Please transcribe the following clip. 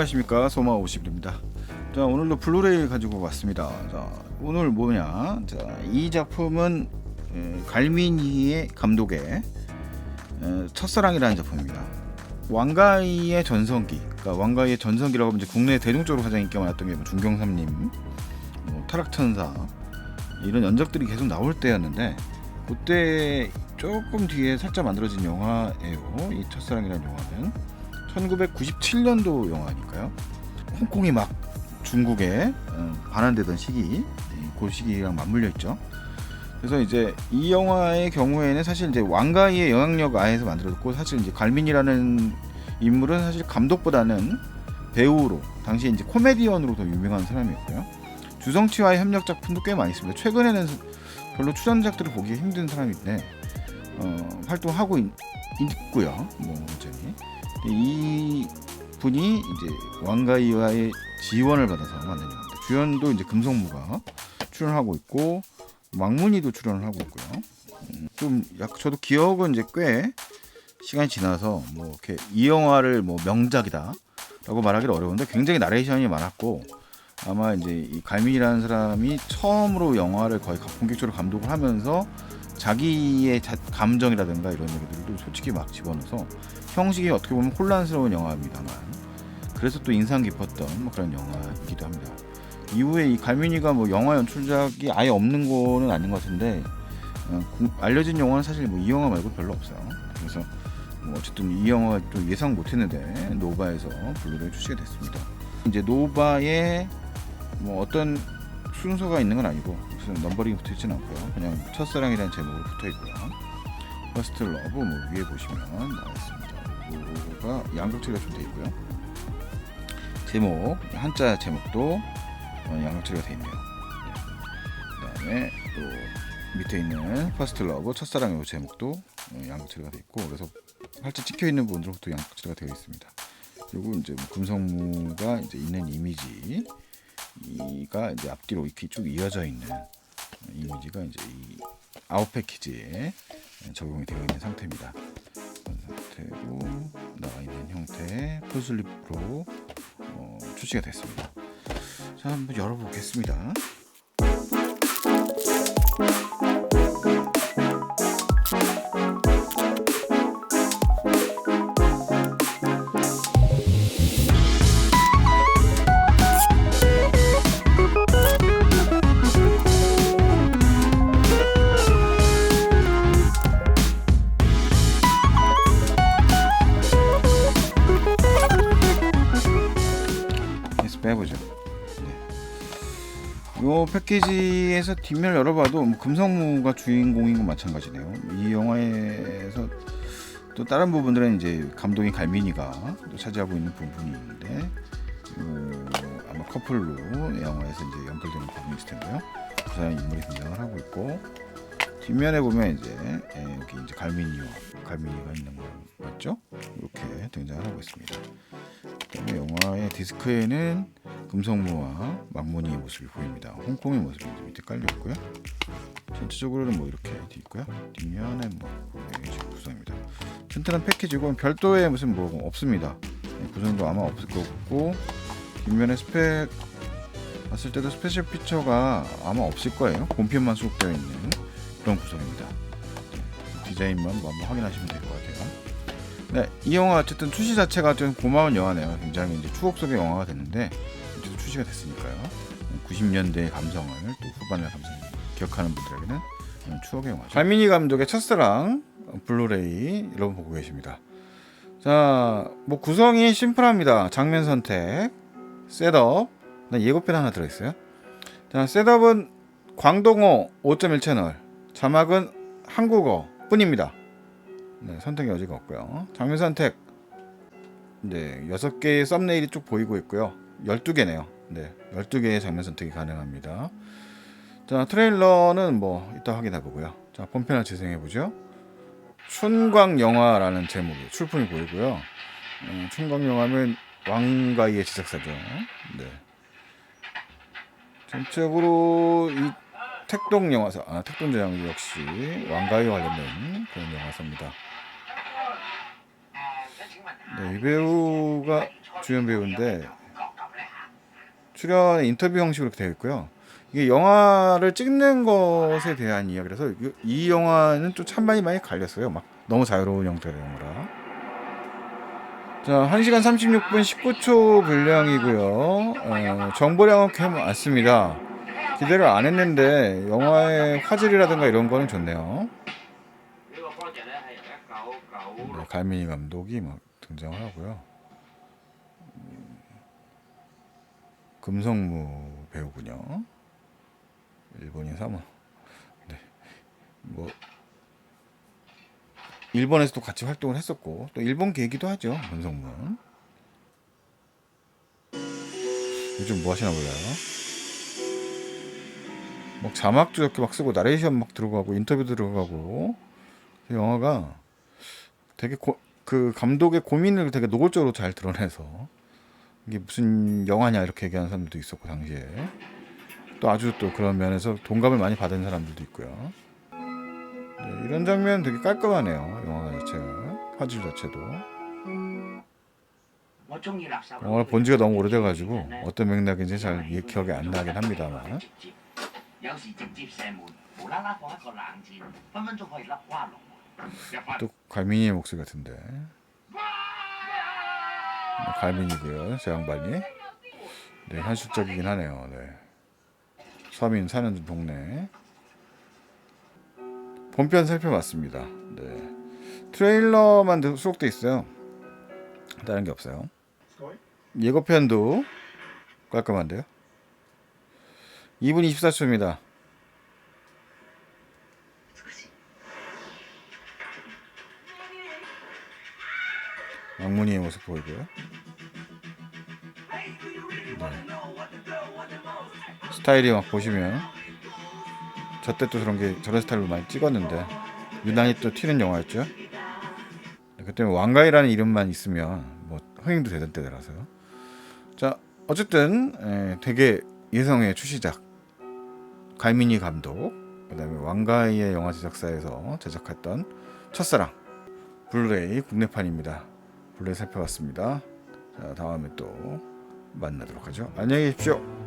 안녕하십니까 소마 50입니다. 자 오늘도 블루레이 가지고 왔습니다. 자 오늘 뭐냐? 자이 작품은 에, 갈미니의 감독의 에, 첫사랑이라는 작품입니다. 왕가이의 전성기, 그러니까 왕가이의 전성기라고 하면 이제 국내 대중적으로 가장 인기가 많았던 게뭐 중경삼님, 뭐 타락천사 이런 연작들이 계속 나올 때였는데 그때 조금 뒤에 살짝 만들어진 영화예요. 이 첫사랑이라는 영화는 1997년도 영화니까요. 홍콩이 막 중국에 어, 반환되던 시기, 예, 그 시기랑 맞물려 있죠. 그래서 이제 이 영화의 경우에는 사실 이제 왕가이의 영향력 아에서 만들어졌고 사실 이제 갈민이라는 인물은 사실 감독보다는 배우로 당시 이제 코미디언으로 더 유명한 사람이었고요. 주성치와의 협력 작품도 꽤 많이 있습니다. 최근에는 별로 출연작들을 보기 힘든 사람인데 어, 활동하고 있, 있고요. 뭐 여전히 이 분이 이제 왕가이와의 지원을 받아서 만든 영화입니다. 주연도 이제 금성무가 출연하고 있고 망문이도 출연을 하고 있고요. 음, 좀약 저도 기억은 이제 꽤 시간이 지나서 뭐 이렇게 이 영화를 뭐 명작이다라고 말하기는 어려운데 굉장히 나레이션이 많았고 아마 이제 이 갈민이라는 사람이 처음으로 영화를 거의 본격적으로 감독을 하면서 자기의 자, 감정이라든가 이런 얘기들도 솔직히 막 집어넣어서 형식이 어떻게 보면 혼란스러운 영화입니다만 그래서 또 인상 깊었던 뭐 그런 영화이기도 합니다. 이후에 이 갈민이가 뭐 영화 연출작이 아예 없는 거는 아닌 것 같은데 어, 구- 알려진 영화는 사실 뭐 이 영화 말고 별로 없어요. 그래서 뭐 어쨌든 이 영화 또 예상 못했는데 노바에서 블루레이 출시가 됐습니다. 이제 노바에 뭐 어떤 순서가 있는 건 아니고 무슨 넘버링이 붙어 있지는 않고요. 그냥 첫사랑이라는 제목으로 붙어 있고요. 퍼스트 러브 뭐 위에 보시면 나와 있습니다. 로고가 양극체가 좀돼 있고요. 제목 한자 제목도 어, 양극체가 돼 있네요. 네. 그다음에 또 밑에 있는 퍼스트 러브 첫사랑의 제목도 어, 양극체가 돼 있고 그래서 활짝 찍혀 있는 부분들부터 양극체가 되어 있습니다. 그리고 이제 뭐 금성무가 이제 있는 이미지 이가 이제 앞뒤로 이렇게 쭉 이어져 있는 이미지가 이제 이 아웃 패키지에 적용이 되어 있는 상태입니다. 상태로 나와 있는 형태의 풀슬립으로 어, 출시가 됐습니다. 자 한번 열어보겠습니다. 빼보죠. 네. 요 패키지에서 뒷면 열어봐도 뭐 금성무가 주인공인 건 마찬가지네요. 이 영화에서 또 다른 부분들은 이제 감독인 갈민이가 또 차지하고 있는 부분이 있는데 요 아마 커플로 영화에서 이제 연결되는 부분이 있을 텐데요. 그 사람 인물이 등장을 하고 있고 뒷면에 보면 이제 예, 여기 이제 갈민이와 갈민이가 있는 거 맞죠? 이렇게 등장을 하고 있습니다. 영화의 디스크에는 금성무와 망문이의 모습이 보입니다. 홍콩의 모습이 밑에 깔려 있고요. 전체적으로는 뭐 이렇게 돼 있고요. 뒷면에 뭐 구성입니다. 튼튼한 패키지고 별도의 무슨 뭐 없습니다. 네, 구성도 아마 없을 거고 뒷면에 스펙 봤을 때도 스페셜 피처가 아마 없을 거예요. 본편만 수록되어 있는 그런 구성입니다. 네, 디자인만 뭐 한번 확인하시면 같아요. 네, 이 영화 어쨌든 출시 자체가 좀 고마운 영화네요. 굉장히 이제 추억 속의 영화가 됐는데 어쨌든 출시가 됐으니까요. 90년대의 감성을 또 후반의 감성을 기억하는 분들에게는 그런 추억의 영화죠. 갈민이 감독의 첫사랑 어, 블루레이 여러분 보고 계십니다. 자, 뭐 구성이 심플합니다. 장면 선택, 셋업, 나 예고편 하나 들어있어요. 자, 셋업은 광동어 5.1 채널, 자막은 한국어 뿐입니다. 네, 선택의 여지가 없고요. 장면 선택. 네, 6개의 썸네일이 쭉 보이고 있고요. 12개네요. 네, 12개의 장면 선택이 가능합니다. 자, 트레일러는 뭐 이따 확인해 보고요. 자, 본편을 재생해 보죠. 춘광 영화라는 제목이 출품이 보이고요. 음, 춘광 영화면 왕가이의 제작사죠. 네. 전적으로 이 택동 영화사, 아 택동 제작 역시 왕가이와 관련된 그런 영화사입니다. 네, 이 배우가 주연 배우인데 출연 인터뷰 형식으로 되어 있고요. 이게 영화를 찍는 것에 대한 이야기라서 이 영화는 좀 찬반이 많이 갈렸어요. 막 너무 자유로운 형태의 영화라. 자, 1시간 36분 19초 분량이고요. 어, 정보량은 꽤 많습니다. 기대를 안 했는데 영화의 화질이라든가 이런 거는 좋네요. 네, 갈미니 감독이 막 등장을 하고요. 음, 금성무 배우군요. 일본인 사모. 네, 뭐 일본에서도 같이 활동을 했었고 또 일본 계기도 하죠. 금성무. 요즘 뭐 하시나 몰라요. 막 자막도 이렇게 막 쓰고 나레이션 막 들어가고 인터뷰 들어가고 영화가 되게 고, 그 감독의 고민을 되게 노골적으로 잘 드러내서 이게 무슨 영화냐 이렇게 얘기하는 사람들도 있었고 당시에 또 아주 또 그런 면에서 동감을 많이 받은 사람들도 있고요. 네, 이런 장면 되게 깔끔하네요. 영화 자체가 화질 자체도. 영화를 본 지가 너무 오래돼가지고 어떤 맥락인지 잘 기억이 안 나긴 합니다만. 또 갈민이의 목소리 같은데. 네, 갈민이고요. 제왕발이 네, 현실적이긴 하네요. 네. 서민 사는 동네. 본편 살펴봤습니다. 네. 트레일러만 수록돼 있어요. 다른 게 없어요. 예고편도 깔끔한데요. 2분 24초입니다. 왕문이의 모습 보이고요. 네. 스타일이 막 보시면 저때 또 그런 게 저런 스타일로 많이 찍었는데 유난히 또 튀는 영화였죠. 네, 그때 왕가이라는 이름만 있으면 뭐 흥행도 되던 때라서요. 자 어쨌든 에, 되게 예성의 출시작 갈민이 감독 그다음에 왕가이의 영화 제작사에서 제작했던 첫사랑 블루레이 국내판입니다. 블루레이 살펴봤습니다. 자 다음에 또 만나도록 하죠. 안녕히 계십시오.